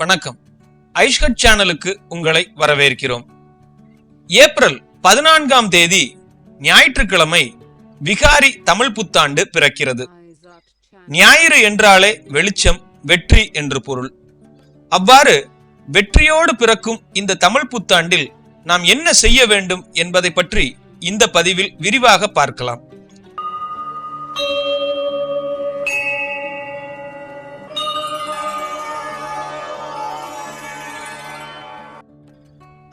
வணக்கம். ஐஷ்கட் சேனலுக்கு உங்களை வரவேற்கிறோம். ஏப்ரல் பதினான்காம் தேதி ஞாயிற்றுக்கிழமை விகாரி தமிழ் புத்தாண்டு பிறக்கிறது. ஞாயிறு என்றாலே வெளிச்சம் வெற்றி என்று பொருள். அவ்வாறு வெற்றியோடு பிறக்கும் இந்த தமிழ் புத்தாண்டில் நாம் என்ன செய்ய வேண்டும் என்பதை பற்றி இந்த பதிவில் விரிவாக பார்க்கலாம்.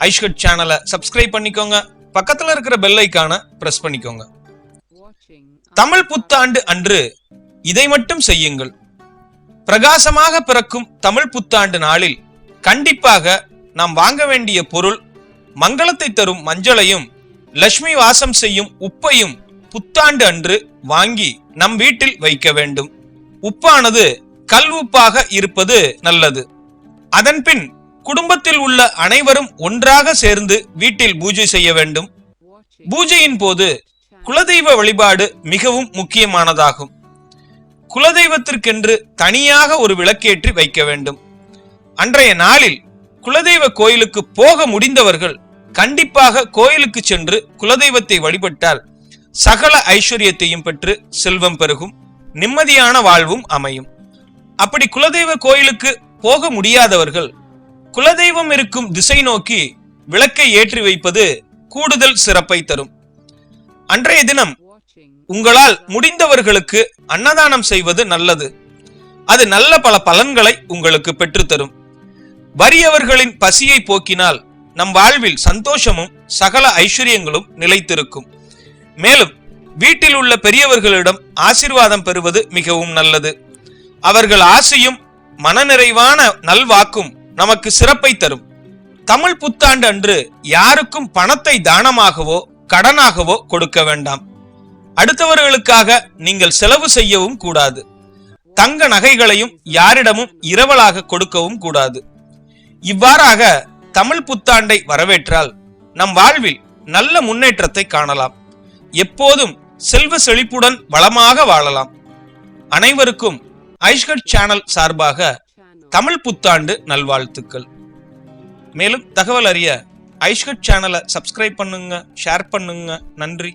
ஐஷ்கட் சேனலை சப்ஸ்கிரைப் பண்ணிக்கோங்க. பக்கத்துல இருக்கிற பெல் ஐக்கான பிரஸ் பண்ணிக்கோங்க. தமிழ் புத்தாண்டு அன்று இதை மட்டும் செய்யுங்கள். பிரகாசமாக பிறக்கும் தமிழ் புத்தாண்டு நாளில் கண்டிப்பாக நாம் வாங்க வேண்டிய பொருள் மங்களத்தை தரும் மஞ்சளையும் லட்சுமி வாசம் செய்யும் உப்பையும் புத்தாண்டு அன்று வாங்கி நம் வீட்டில் வைக்க வேண்டும். உப்பானது கல் உப்பாக இருப்பது நல்லது. அதன்பின் குடும்பத்தில் உள்ள அனைவரும் ஒன்றாக சேர்ந்து வீட்டில் பூஜை செய்ய வேண்டும். பூஜையின் போது குலதெய்வ வழிபாடு மிகவும் முக்கியமானதாகும். குலதெய்வத்திற்கென்று தனியாக ஒரு விளக்கேற்றி வைக்க வேண்டும். அன்றைய நாளில் குலதெய்வ கோயிலுக்கு போக முடிந்தவர்கள் கண்டிப்பாக கோயிலுக்கு சென்று குலதெய்வத்தை வழிபட்டால் சகல ஐஸ்வர்யத்தையும் பெற்று செல்வம் பெருகும் நிம்மதியான வாழ்வும் அமையும். அப்படி குலதெய்வ கோயிலுக்கு போக முடியாதவர்கள் குலதெய்வம் இருக்கும் திசை நோக்கி விளக்கை ஏற்றி வைப்பது கூடுதல் சிறப்பை தரும். அன்றைய தினம் உங்களால் முடிந்தவர்களுக்கு அன்னதானம் செய்வது நல்லது. அது நல்ல பல பலன்களை உங்களுக்கு பெற்றுத்தரும். வறியவர்களின் பசியை போக்கினால் நம் வாழ்வில் சந்தோஷமும் சகல ஐஸ்வர்யங்களும் நிலைத்திருக்கும். மேலும் வீட்டில் உள்ள பெரியவர்களிடம் ஆசிர்வாதம் பெறுவது மிகவும் நல்லது. அவர்கள் ஆசையும் மனநிறைவான நல்வாக்கும் நமக்கு சிறப்பை தரும். தமிழ் புத்தாண்டு அன்று யாருக்கும் பணத்தை தானமாகவோ கடனாகவோ கொடுக்க வேண்டாம். அடுத்தவர்களுக்காக நீங்கள் செலவு செய்யவும் கூடாது. தங்க நகைகளையும் யாரிடமும் இரவலாக கொடுக்கவும் கூடாது. இவ்வாறாக தமிழ் புத்தாண்டை வரவேற்றால் நம் வாழ்வில் நல்ல முன்னேற்றத்தை காணலாம். எப்போதும் செல்வ செழிப்புடன் வளமாக வாழலாம். அனைவருக்கும் ஐஷ்கட் சேனல் சார்பாக தமிழ் புத்தாண்டு நல்வாழ்த்துக்கள். மேலும் தகவல் அறிய ஐஷ்கட் சேனலை சப்ஸ்கிரைப் பண்ணுங்க ஷேர் பண்ணுங்க. நன்றி.